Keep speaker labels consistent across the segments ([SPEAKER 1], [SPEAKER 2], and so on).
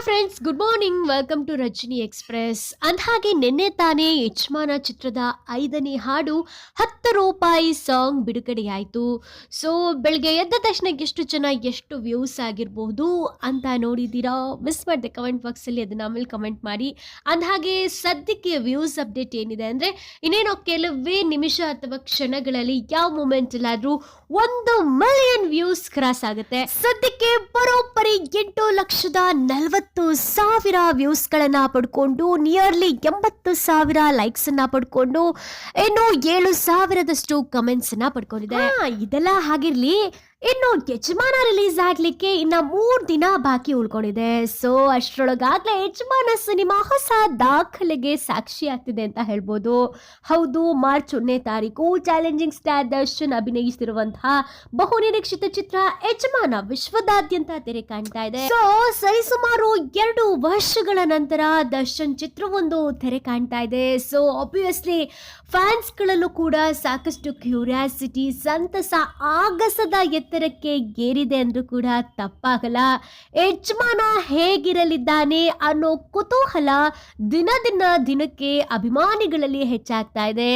[SPEAKER 1] hi friends good morning welcome to Rajani express ಅಂದಹಾಗೆ ನಿನ್ನೆ ತಾನೇ ಯಜಮಾನ ಚಿತ್ರದ ಐದನೇ ಹಾಡು ಹತ್ತು ರೂಪಾಯಿ ಸಾಂಗ್ ಬಿಡುಗಡೆಯಾಯಿತು. ಸೊ ಬೆಳಗ್ಗೆ ಎದ್ದ ತಕ್ಷಣ ಎಷ್ಟು ಜನ, ಎಷ್ಟು ವ್ಯೂಸ್ ಆಗಿರಬಹುದು ಅಂತ ನೋಡಿದ್ದೀರಾ? ಮಿಸ್ ಮಾಡಿದೆ ಕಮೆಂಟ್ ಬಾಕ್ಸಲ್ಲಿ ಅದನ್ನು ಆಮೇಲೆ ಕಮೆಂಟ್ ಮಾಡಿ. ಅಂದಹಾಗೆ ಸದ್ಯಕ್ಕೆ ವ್ಯೂಸ್ ಅಪ್ಡೇಟ್ ಏನಿದೆ ಅಂದರೆ, ಇನ್ನೇನೋ ಕೆಲವೇ ನಿಮಿಷ ಅಥವಾ ಕ್ಷಣಗಳಲ್ಲಿ ಯಾವ ಮೂಮೆಂಟಲ್ಲಾದರೂ ಒಂದು ಮಿಲಿಯನ್ ವ್ಯೂಸ್ ಕ್ರಾಸ್ ಆಗುತ್ತೆ. ಸದ್ಯಕ್ಕೆ ಬರೋಬ್ಬರಿ ಎಂಟು ಲಕ್ಷದ ನಲವತ್ತು ಸಾವಿರ ವ್ಯೂಸ್ ಗಳನ್ನ ಪಡ್ಕೊಂಡು ನಿಯರ್ಲಿ ಎಂಬತ್ತು ಸಾವಿರ ಲೈಕ್ಸ್ ಅನ್ನ ಪಡ್ಕೊಂಡು, ಇನ್ನು ಏಳು ಸಾವಿರದಷ್ಟು ಕಮೆಂಟ್ಸ್ ಅನ್ನ ಪಡ್ಕೊಂಡಿದೆ ಇದೆಲ್ಲ ಹಾಗಿರ್ಲಿ. ಇನ್ನು ಯಜಮಾನ ರಿಲೀಸ್ ಆಗ್ಲಿಕ್ಕೆ ಇನ್ನ ಮೂರ್ ದಿನ ಬಾಕಿ ಉಳ್ಕೊಂಡಿದೆ. ಸೊ ಅಷ್ಟರೊಳಗಾಗ್ಲೇ ಯಜಮಾನ ಸಿನಿಮಾ ಹೊಸ ದಾಖಲೆಗೆ ಸಾಕ್ಷಿ ಆಗ್ತಿದೆ ಅಂತ ಹೇಳ್ಬೋದು. ಹೌದು, ಮಾರ್ಚ್ ಒಂದನೇ ತಾರೀಕು ಚಾಲೆಂಜಿಂಗ್ ಸ್ಟಾರ್ ದರ್ಶನ್ ಅಭಿನಯಿಸಿರುವಂತಹ ಬಹುನಿರೀಕ್ಷಿತ ಚಿತ್ರ ಯಜಮಾನ ವಿಶ್ವದಾದ್ಯಂತ ತೆರೆ ಕಾಣ್ತಾ ಇದೆ. ಸೊ ಸರಿಸುಮಾರು ಎರಡು ವರ್ಷಗಳ ನಂತರ ದರ್ಶನ್ ಚಿತ್ರವೊಂದು ತೆರೆ ಕಾಣ್ತಾ ಇದೆ. ಸೊ ಆಬ್ವಿಯಸ್ಲಿ ಫ್ಯಾನ್ಸ್ಗಳಲ್ಲೂ ಕೂಡ ಸಾಕಷ್ಟು ಕ್ಯೂರಿಯಾಸಿಟಿ ಸಂತಸ, ಆಗಸದ ಎತ್ತರಕ್ಕೆ ಏರಿದೆ ಅಂದ್ರೂ ಕೂಡ ತಪ್ಪಾಗಲ್ಲ. ಯಜಮಾನ ಹೇಗಿರಲಿದ್ದಾನೆ ಅನ್ನೋ ಕುತೂಹಲ ದಿನ ದಿನ ದಿನಕ್ಕೆ ಅಭಿಮಾನಿಗಳಲ್ಲಿ ಹೆಚ್ಚಾಗ್ತಾ ಇದೆ.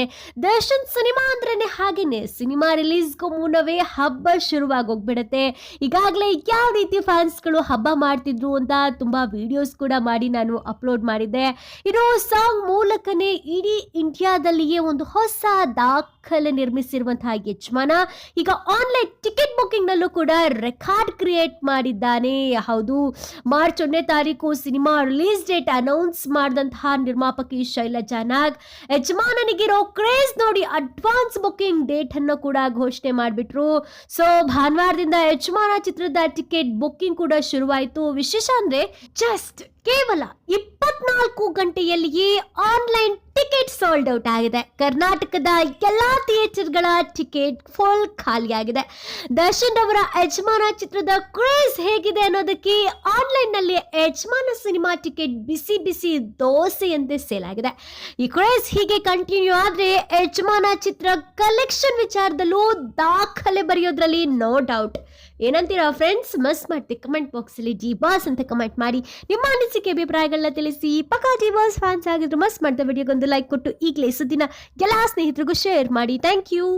[SPEAKER 1] ದರ್ಶನ್ ಸಿನಿಮಾ ಅಂದ್ರೇನೆ ಹಾಗೇನೆ, ಸಿನಿಮಾ ರಿಲೀಸ್ಗೂ ಮುನ್ನವೇ ಹಬ್ಬ ಶುರುವಾಗಿ ಹೋಗ್ಬಿಡತ್ತೆ. ಈಗಾಗಲೇ ಯಾವ ರೀತಿ ಫ್ಯಾನ್ಸ್ಗಳು ಹಬ್ಬ ಮಾಡ್ತಿದ್ರು ಅಂತ ತುಂಬಾ ವಿಡಿಯೋಸ್ ಕೂಡ ಮಾಡಿ ನಾನು ಅಪ್ಲೋಡ್ ಮಾಡಿದ್ದೆ. ಇರೋ ಸಾಂಗ್ ಮೂಲಕನೇ ಇಡೀ ಇಂಡಿಯಾದಲ್ಲಿಯೇ ಒಂದು ಹೊಸ ದಾಖಲೆ ನಿರ್ಮಿಸಿರುವಂತಹ ಯಜಮಾನ. ಈಗ ಆನ್ಲೈನ್ ಟಿಕೆಟ್ ಬುಕಿಂಗ್ ನಲ್ಲೂ ಕೂಡ ರೆಕಾರ್ಡ್ ಕ್ರಿಯೇಟ್ ಮಾಡಿದ್ದಾನೆ. ಹೌದು ಮಾರ್ಚ್ ಒಂದನೇ ತಾರೀಕು ಸಿನಿಮಾ ರಿಲೀಸ್ ಡೇಟ್ ಅನೌನ್ಸ್ ಮಾಡಿದಂತಹ ನಿರ್ಮಾಪಕಿ ಶೈಲಜಾ ನಾಗ್. ಯಜಮಾನನಿಗಿರೋ ಕ್ರೇಜ್ ನೋಡಿ ಅಡ್ವಾನ್ಸ್ ಬುಕಿಂಗ್ ಡೇಟ್ ಅನ್ನು ಕೂಡ ಘೋಷಣೆ ಮಾಡಿಬಿಟ್ರು. ಸೊ ಭಾನುವಾರದಿಂದ ಯಜಮಾನ ಚಿತ್ರದ ಟಿಕೆಟ್ ಬುಕಿಂಗ್ ಕೂಡ ಶುರುವಾಯಿತು. ವಿಶೇಷ ಅಂದ್ರೆ ಜಸ್ಟ್ ಕೇವಲ ಇಪ್ಪತ್ನಾಲ್ಕು ಗಂಟೆಯಲ್ಲಿಯೇ ಆನ್ಲೈನ್ ಟಿಕೆಟ್ ಸೋಲ್ಡ್ ಔಟ್ ಆಗಿದೆ. ಕರ್ನಾಟಕದ ಎಲ್ಲಾ ಥಿಯೇಟರ್ಗಳ ಟಿಕೆಟ್ ಫುಲ್ ಖಾಲಿಯಾಗಿದೆ. ದರ್ಶನ್ ಅವರ ಯಜಮಾನ ಚಿತ್ರದ ಕ್ರೇಜ್ ಹೇಗಿದೆ ಅನ್ನೋದಕ್ಕೆ ಆನ್ಲೈನ್ನಲ್ಲಿ ಯಜಮಾನ ಸಿನಿಮಾ ಟಿಕೆಟ್ ಬಿಸಿ ಬಿಸಿ ದೋಸೆಯಂತೆ ಸೇಲ್ ಆಗಿದೆ. ಈ ಕ್ರೇಜ್ ಹೀಗೆ ಕಂಟಿನ್ಯೂ ಆದ್ರೆ ಯಜಮಾನ ಚಿತ್ರ ಕಲೆಕ್ಷನ್ ವಿಚಾರದಲ್ಲೂ ದಾಖಲೆ ಬರೆಯೋದ್ರಲ್ಲಿ ನೋ ಡೌಟ್ ಏನಂತೀರಾ ಫ್ರೆಂಡ್ಸ್ ಮಸ್ ಮಾಡ್ತಿ. ಕಮೆಂಟ್ ಬಾಕ್ಸಲ್ಲಿ ಜಿ ಬಾಸ್ ಅಂತ ಕಮೆಂಟ್ ಮಾಡಿ. ನಿಮ್ಮ ಅನಿಸಿಕೆ, ಅಭಿಪ್ರಾಯಗಳನ್ನ ತಿಳಿಸಿ. ಪಕ್ಕಾ ಜಿ ಬಾಸ್ ಫ್ಯಾನ್ಸ್ ಆಗಿದ್ರು ಮಸ್ ಮಾಡಿದ ವಿಡಿಯೋಗೊಂದು ಲೈಕ್ ಕೊಟ್ಟು ಈಗಲೇ ಸುದ್ದಿನ ಎಲ್ಲ ಸ್ನೇಹಿತರಿಗೂ ಶೇರ್ ಮಾಡಿ. Thank you